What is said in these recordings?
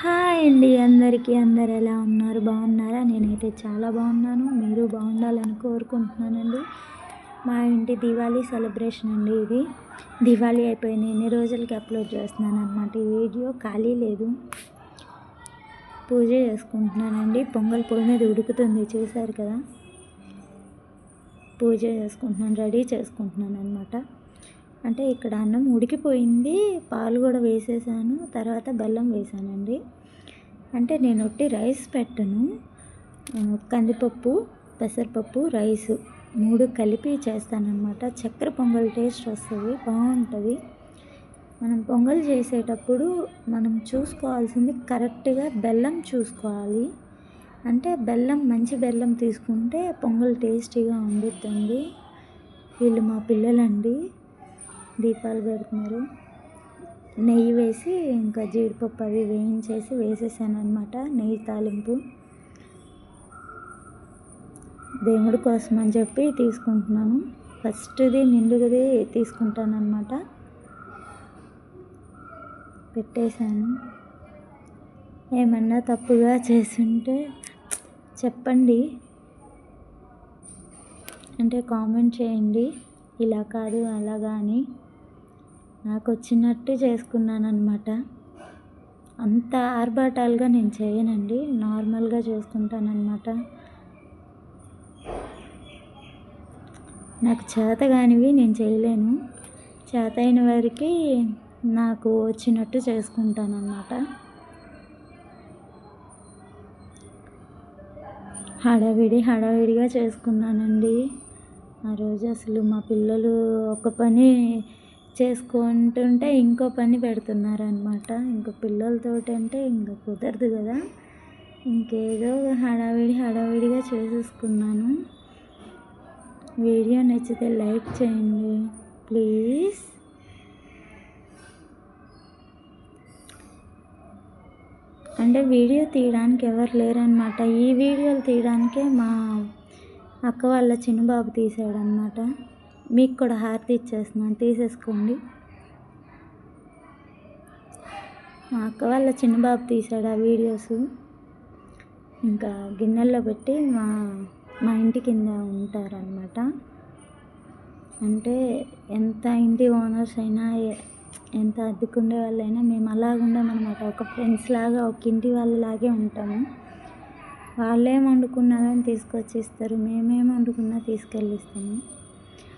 Hi అండి అందరికీ. అందరు ఎలా ఉన్నారు? బాగున్నారా? నేనైతే చాలా బాగున్నాను. మీరు బాగుండాలని కోరుకుంటున్నానండి. మా ఇంటి దివాళీ సెలబ్రేషన్ అండి ఇది. దివాళీ అయిపోయింది ఎన్ని రోజులకి అప్లోడ్ చేస్తున్నాను అనమాట ఈ వీడియో. ఖాళీ లేదు. పూజ చేసుకుంటున్నానండి. పొంగల్ పొయ్యి మీద ఉడుకుతుంది. చూశారు కదా? పూజ చేసుకుంటున్నాను. రెడీ చేసుకుంటున్నాను అనమాట అంటే ఇక్కడ అన్నం ఉడికిపోయింది పాలు కూడా వేసేసాను తర్వాత బెల్లం వేసానండి. అంటే నేను ఒట్టి రైస్ పెట్టను కందిపప్పు పెసరపప్పు రైస్ మూడు కలిపి చేస్తానన్నమాట. చక్కెర పొంగల్ టేస్ట్ వస్తుంది బాగుంటుంది. మనం పొంగల్ చేసేటప్పుడు మనం చూసుకోవాల్సింది కరెక్ట్గా బెల్లం చూసుకోవాలి. అంటే బెల్లం మంచి బెల్లం తీసుకుంటే పొంగల్ టేస్టీగా ఉండిద్దండి. వీళ్ళు మా పిల్లలండి. దీపాలు పెడుతున్నారు. నెయ్యి వేసి ఇంకా జీడిపప్పు అవి వేయించేసి వేసేసాను అనమాట నెయ్యి తాలింపు. దేవుడి కోసం అని చెప్పి తీసుకుంటున్నాను. ఫస్ట్ది నిండుగది తీసుకుంటాను అనమాట పెట్టేశాను. ఏమన్నా తప్పుగా చేసుంటే చెప్పండి. అంటే కామెంట్ చేయండి. ఇలా కాదు అలాగా అని నాకు వచ్చినట్టు చేసుకున్నాను అనమాట అంత ఆర్భాటాలుగా నేను చేయనండి. నార్మల్గా చేసుకుంటానన్నమాట నాకు చేత కానివి నేను చేయలేను. చేత అయిన వారికి నాకు వచ్చినట్టు చేసుకుంటానమాట హడావిడి హడావిడిగా చేసుకున్నానండి. ఆ రోజు అసలు మా పిల్లలు ఒక పని చేసుకుంటుంటే ఇంకో పని పెడుతున్నారనమాట ఇంకో పిల్లలతోటి అంటే ఇంకా కుదరదు కదా. ఇంకేదో హడావిడి హడావిడిగా చేసేసుకున్నాను. వీడియో నచ్చితే లైక్ చేయండి. ప్లీజ్. అంటే వీడియో తీయడానికి ఎవరు లేరనమాట ఈ వీడియోలు తీయడానికే మా అక్క వాళ్ళ చిన్నబాబు తీసాడనమాట మీకు కూడా హారతి ఇచ్చేస్తున్నాను. తీసేసుకోండి. మా అక్క వాళ్ళ చిన్నబాబు తీసాడు ఆ వీడియోస్. ఇంకా గిన్నెల్లో పెట్టి మా మా ఇంటి కింద ఉంటారనమాట అంటే ఎంత ఇంటి ఓనర్స్ అయినా ఎంత అద్దెకుండే వాళ్ళైనా మేము అలాగుండే ఉండమన్నమాట. ఒక ఫ్రెండ్స్ లాగా ఒక ఇంటి వాళ్ళలాగే ఉంటాము. వాళ్ళేం వండుకున్నా కానీ తీసుకొచ్చి ఇస్తారు మేమేం వండుకున్నా తీసుకెళ్ళిస్తాము.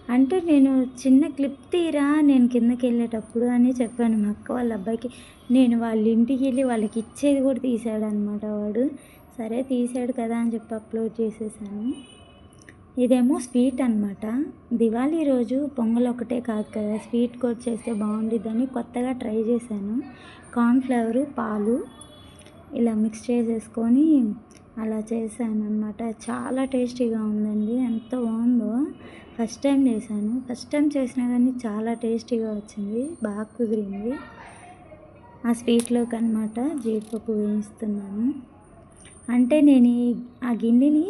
అంటే నేను చిన్న క్లిప్ తీరా నేను కిందకి వెళ్ళేటప్పుడు అని చెప్పాను మా అక్క వాళ్ళ అబ్బాయికి. నేను వాళ్ళ ఇంటికి వెళ్ళి వాళ్ళకి ఇచ్చేది కూడా తీసాడు అనమాట వాడు. సరే తీసాడు కదా అని చెప్పి అప్లోడ్ చేసేసాను. ఇదేమో స్వీట్ అనమాట దివాళీ రోజు పొంగల్ ఒకటే కాదు కదా స్వీట్ కూడా చేస్తే బాగుండిద్దని కొత్తగా ట్రై చేశాను. కార్న్ఫ్లవరు పాలు ఇలా మిక్స్ చేసేసుకొని అలా చేశానన్నమాట. చాలా టేస్టీగా ఉందండి. ఎంత బాగుందో. ఫస్ట్ టైం చేశాను. ఫస్ట్ టైం చేసినా కానీ చాలా టేస్టీగా వచ్చింది. బాగా కుదిరింది. ఆ స్వీట్లోకి అనమాట జీడిపప్పు వేయిస్తున్నాను. అంటే నేను ఈ ఆ గిన్నెని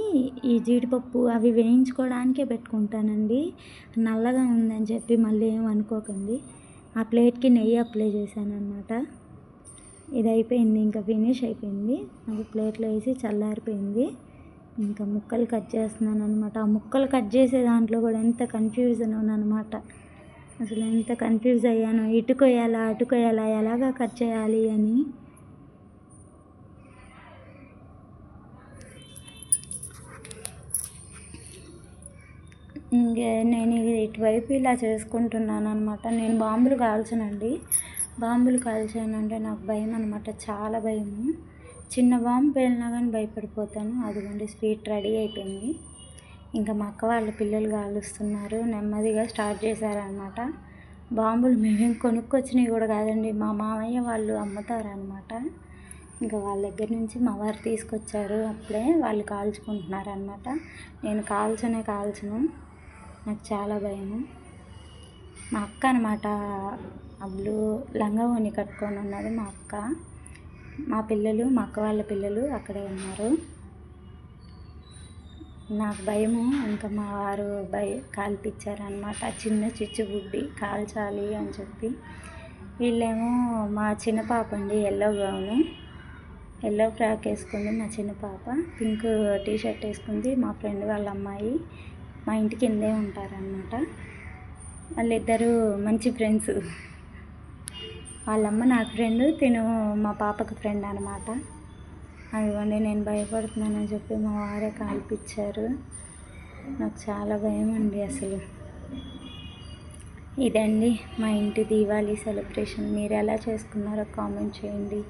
ఈ జీడిపప్పు అవి వేయించుకోవడానికే పెట్టుకుంటానండి. నల్లగా ఉందని చెప్పి మళ్ళీ ఏం అనుకోకండి. ఆ ప్లేట్కి నెయ్యి అప్లై చేశాను అనమాట ఇది అయిపోయింది ఇంకా ఫినిష్ అయిపోయింది. అది ప్లేట్లో వేసి చల్లారిపోయింది. ఇంకా ముక్కలు కట్ చేస్తున్నాను అనమాట ఆ ముక్కలు కట్ చేసే దాంట్లో కూడా ఎంత కన్ఫ్యూజన్ అనమాట అసలు ఎంత కన్ఫ్యూజ్ అయ్యాను. ఇటుకోయాలా అటుకోయాలా ఎలాగా కట్ చేయాలి అని. ఇంకే నేను ఇటువైపు ఇలా చేసుకుంటున్నాను అనమాట నేను బాంబులు కాల్చనండి. బాంబులు కాల్చానంటే నాకు భయం అనమాట చాలా భయము. చిన్న బాంబు పేలినా కానీ భయపడిపోతాను. అదిగోండి స్వీట్ రెడీ అయిపోయింది. ఇంకా మా అక్క వాళ్ళ పిల్లలు కాలుస్తున్నారు నెమ్మదిగా స్టార్ట్ చేశారనమాట బాంబులు మేమేం కొనుక్కొచ్చినవి కూడా కాదండి మా మామయ్య వాళ్ళు అమ్ముతారనమాట ఇంకా వాళ్ళ దగ్గర నుంచి మా వారు తీసుకొచ్చారు. అప్పుడే వాళ్ళు కాల్చుకుంటున్నారనమాట నేను కాల్చనే కాల్చను. నాకు చాలా భయము. మా అక్క అనమాట అప్పుడు లంగా ఓని కట్టుకొని ఉన్నది మా అక్క. మా పిల్లలు మా అక్క వాళ్ళ పిల్లలు అక్కడే ఉన్నారు. నాకు భయము. ఇంకా మా వారు భయ కాల్పించారనమాట చిన్న చిచ్చుబుడ్డి కాల్చాలి అని చెప్పి. వీళ్ళేమో మా చిన్న పాప అండి ఎల్లో గౌను ఎల్లో ఫ్రాక్ వేసుకుంది మా చిన్న పాప. పింక్ టీ షర్ట్ వేసుకుంది మా ఫ్రెండ్ వాళ్ళ అమ్మాయి. మా ఇంటి కిందే ఉంటారనమాట వాళ్ళిద్దరూ మంచి ఫ్రెండ్స్ వాళ్ళమ్మ నాకు ఫ్రెండ్ తిను మా పాపకు ఫ్రెండ్ అనమాట అదిగోండి నేను భయపడుతున్నానని చెప్పి మా వారే కాల్పించారు నాకు చాలా భయం అండి అసలు. ఇదండి మా ఇంటి దీవాళీ సెలబ్రేషన్ మీరు ఎలా చేసుకున్నారో కామెంట్ చేయండి.